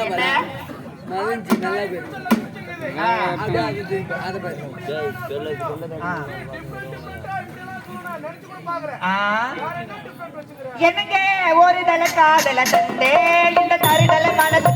நல்லா பாரு மதிஞ்சு நல்லா பேரு. அதை பாரு. என்னங்க? ஒரு தலை காதல தந்தே இந்த கருதல மனது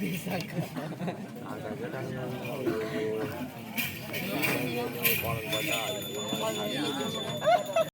ビザか。